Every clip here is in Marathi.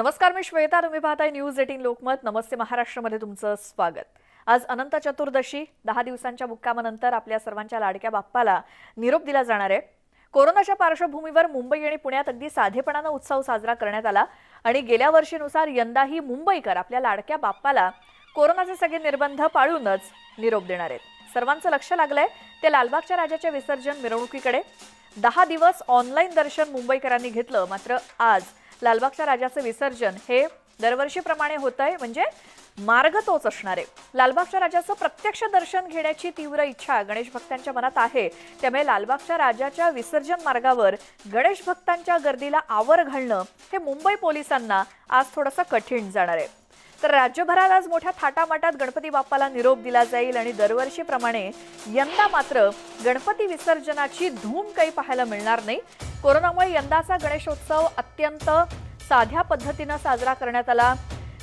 नमस्कार मी श्वेता. तुम्ही पाहताय न्यूज एटीन लोकमत. नमस्ते महाराष्ट्रामध्ये तुमचं स्वागत. आज अनंत चतुर्दशी दहा दिवसांच्या मुक्कामानंतर आपल्या सर्वांच्या लाडक्या बाप्पाला निरोप दिला जाणार आहे. कोरोनाच्या पार्श्वभूमीवर मुंबई आणि पुण्यात अगदी साधेपणानं उत्सव साजरा करण्यात आला आणि गेल्या वर्षीनुसार यंदाही मुंबईकर आपल्या लाडक्या बाप्पाला कोरोनाचे सगळे निर्बंध पाळूनच निरोप देणार आहेत. सर्वांचं लक्ष लागलंय. ते लालबागच्या राजाच्या विसर्जन मिरवणुकीकडे. दहा दिवस ऑनलाईन दर्शन मुंबईकरांनी घेतलं. मात्र आज लालबागच्या राजाचं विसर्जन हे दरवर्षीप्रमाणे होत आहे म्हणजे मार्ग तोच असणार आहे. लालबागच्या राजाचं प्रत्यक्ष दर्शन घेण्याची तीव्र इच्छा गणेश भक्तांच्या मनात आहे. त्यामुळे लालबागच्या राजाच्या विसर्जन मार्गावर गणेश भक्तांच्या गर्दीला आवर घालणं हे मुंबई पोलिसांना आज थोडंसं कठीण जाणार आहे. तर राज्यभरात आज मोठ्या थाटामाटात गणपती बाप्पाला निरोप दिला जाईल आणि दरवर्षीप्रमाणे यंदा मात्र गणपती विसर्जनाची धूम काही पाहायला मिळणार नाही. कोरोनामुळे यंदाचा गणेशोत्सव अत्यंत साध्या पद्धतीनं साजरा करण्यात आला.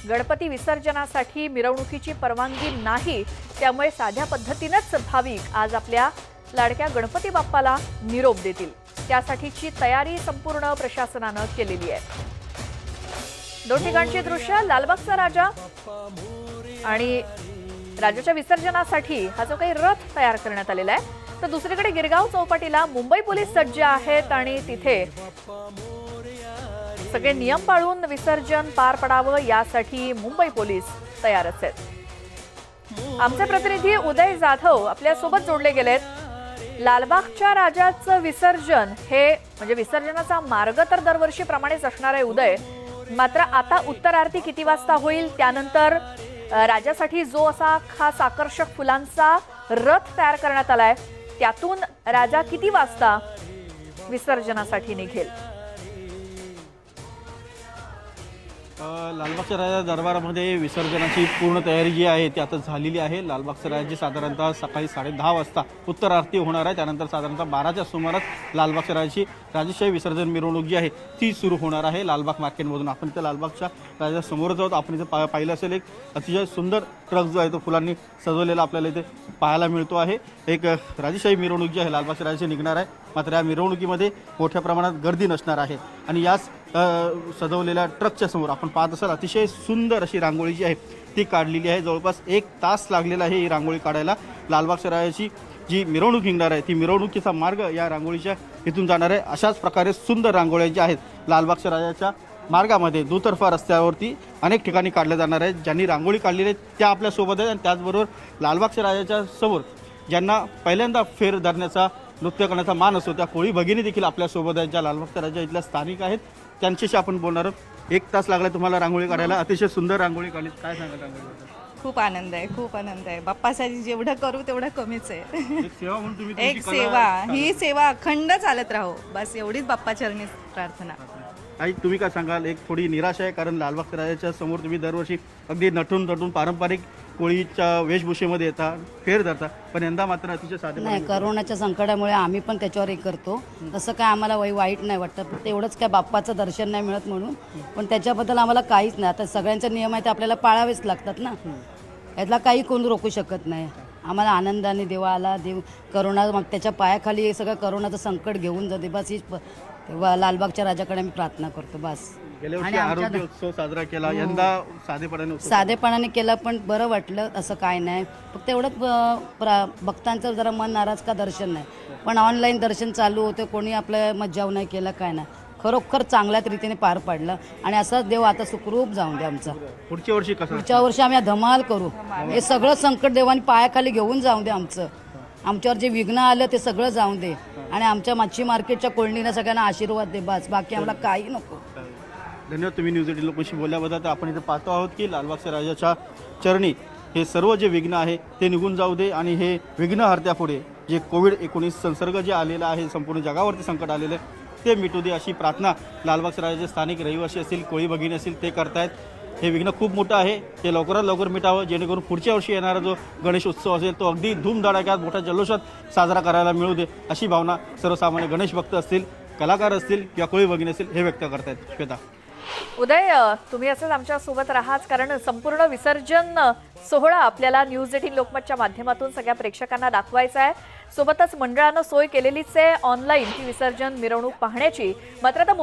गणपती विसर्जनासाठी मिरवणुकीची परवानगी नाही त्यामुळे साध्या पद्धतीनंच भाविक आज आपल्या लाडक्या गणपती बाप्पाला निरोप देतील. त्यासाठीची तयारी संपूर्ण प्रशासनानं केलेली आहे. दोन ठिकाणची दृश्य लालबागचा राजा आणि राजाच्या विसर्जनासाठी हा जो काही रथ तयार करण्यात आलेला आहे तर दुसरीकडे गिरगाव चौपाटीला मुंबई पोलीस सज्ज आहेत आणि तिथे सगळे नियम पाळून विसर्जन पार पडावं यासाठी मुंबई पोलीस तयारच आहेत आमचे प्रतिनिधी उदय जाधव आपल्यासोबत जोडले गेलेत. लालबागच्या राजाचं विसर्जन हे म्हणजे विसर्जनाचा मार्ग तर दरवर्षीप्रमाणेच असणार आहे उदय. मात्र आता उत्तर आरती किती वाजता होईल? त्यानंतर राजासाठी जो असा खास आकर्षक फुलांचा रथ तयार करण्यात आलाय. त्यातून राजा किती वाजता विसर्जनासाठी निघेल? लालबागच्या राजा दरबारामध्ये विसर्जनाची पूर्ण तयारी जी आहे ती आता झालेली आहे. लालबागच्या राजाची साधारणतः सकाळी साडे दहा वाजता उत्तर आरती होणार आहे. त्यानंतर साधारणतः बाराच्या सुमारास लालबागच्या राजाची राजेशाही विसर्जन मिरवणूक जी आहे ती सुरू होणार आहे. लालबाग मार्केटमधून आपण त्या लालबागच्या राजा समोरच आपण इथे पा पाहिलं असेल एक अतिशय सुंदर ट्रक जो आहे तो फुलांनी सजवलेला आपल्याला इथे पाहायला मिळतो आहे. एक राजेशाही मिरवणूक जी आहे लालबागच्या राजाची निघणार आहे. मात्र या मिरवणुकीमध्ये मोठ्या प्रमाणात गर्दी नसणार आहे. आणि याच सजवलेल्या ट्रकच्या समोर आपण पाहत असाल अतिशय सुंदर अशी रांगोळी जी आहे ती काढलेली आहे. जवळपास एक तास लागलेला आहे ही रांगोळी काढायला. लालबागच्या राजाची जी मिरवणूक निघणार आहे ती मिरवणुकीचा मार्ग या रांगोळीच्या इथून जाणार आहे. अशाच प्रकारे सुंदर रांगोळ्या ज्या आहेत लालबागच्या राजाच्या मार्गामध्ये दुतर्फा रस्त्यावरती अनेक ठिकाणी काढल्या जाणार आहेत. ज्यांनी रांगोळी काढलेली आहे त्या आपल्यासोबत आहेत आणि त्याचबरोबर लालबागच्या राजाच्या समोर ज्यांना पहिल्यांदा फेर धरण्याचा नृत्य करण्याचा मान असतो त्या कोळी भगिनी देखील आपल्यासोबत आहेत ज्या लालबागच्या राजा इथल्या स्थानिक आहेत. त्यांच्याशी आपण बोलणार आहोत. एक तास लागला तुम्हाला रांगोळी काढायला. अतिशय सुंदर रांगोळी काढली. काय सांगा रांगोळी खूप आनंद आहे खूप आनंद आहे. बाप्पासाठी जेवढं करू तेवढं कमीच आहे. एक सेवा म्हणून तुम्ही एक कला सेवा. ही सेवा अखंड चालत राहो. बस एवढीच बाप्पाचरणी प्रार्थना. आई तुम्ही काय सांगाल? एक थोडी निराशा आहे कारण लालबाग राजाच्या समोर तुम्ही दरवर्षी अगदी नटून नटून पारंपरिक कोळीच्या वेशभूषेमध्ये येता फेर धरता पण यंदा मात्र अतिशय साधे नाही करोनाच्या संकटामुळे आम्ही पण त्याच्यावर हे करतो. तसं काय आम्हाला वाई वाईट नाही वाटतं. फक्त एवढंच काय बाप्पाचं दर्शन नाही मिळत म्हणून. पण त्याच्याबद्दल आम्हाला काहीच नाही. आता सगळ्यांचे नियम आहे ते आपल्याला पाळावेच लागतात ना. यातला काही कोण रोखू शकत नाही. आम्हाला आनंदाने देवा आला देव करोना मग त्याच्या पायाखाली हे सगळं करोनाचं संकट घेऊन जाते. बस हीच प- तेव्हा लालबागच्या राजाकडे आम्ही प्रार्थना करतो बस. गेल्या आणि आमच्या उत्सव साजरा केला यंदा साधेपणाने उत्सव साधेपणाने केलं पण बरं वाटलं असं काय नाही. फक्त एवढंच अं, प्रा भक्तांचं जरा मन नाराज का दर्शन नाही. पण ऑनलाईन दर्शन चालू होतं कोणी आपलं मज्जाव नाही केलं काय नाही. खरोखर चांगल्याच रीतीने पार पाडलं. आणि असाच देव आता सुखरूप जाऊन दे आमचा. पुढच्या वर्षी कसं पुढच्या वर्षी आम्ही धमाल करू. हे सगळं संकट देवानी पायाखाली घेऊन जाऊन दे आमचं. आमच्यावर जे विघ्न आलं ते सगळं जाऊन दे. आणि आमच्या मच्छी मार्केटच्या कोळणीनं सगळ्यांना आशीर्वाद दे बस. बाकी आम्हाला काही नको. धन्यवाद तुम्ही न्यूज एटीन लोकांशी बोलल्याबद्दल. तर आपण इथे पाहतो आहोत की लालबागच्या राजाच्या चरणी हे सर्व जे विघ्न आहे ते निघून जाऊ दे आणि हे विघ्न हरत्यापुढे जे कोविड एकोणीस संसर्ग जे आलेला आहे संपूर्ण जगावरती संकट आलेलं आहे ते मिटू दे अशी प्रार्थना लालबागच्या राजाचे स्थानिक रहिवासी असतील कोळी भगिनी असतील ते करतायत. हे विघ्न खूप मोठं आहे. ते लवकरात लवकर मिटावं जेणेकरून पुढच्या वर्षी येणारा जो गणेश उत्सव असेल तो अगदी धूमधडाक्यात मोठ्या जल्लोषात साजरा करायला मिळू दे अशी भावना सर्वसामान्य गणेश भक्त असतील कलाकार असतील किंवा कोळी भगिनी असतील हे व्यक्त करतायत. श्वेता. उदय तुम्ही असंच आमच्यासोबत राहाच कारण संपूर्ण विसर्जन सोहळा आपल्याला न्यूज एटीन लोकमतच्या माध्यमातून सगळ्या प्रेक्षकांना दाखवायचा आहे. सोबतच मंडळानं सोय केलेलीच आहे ऑनलाईन ही विसर्जन मिरवणूक पाहण्याची. मात्र आता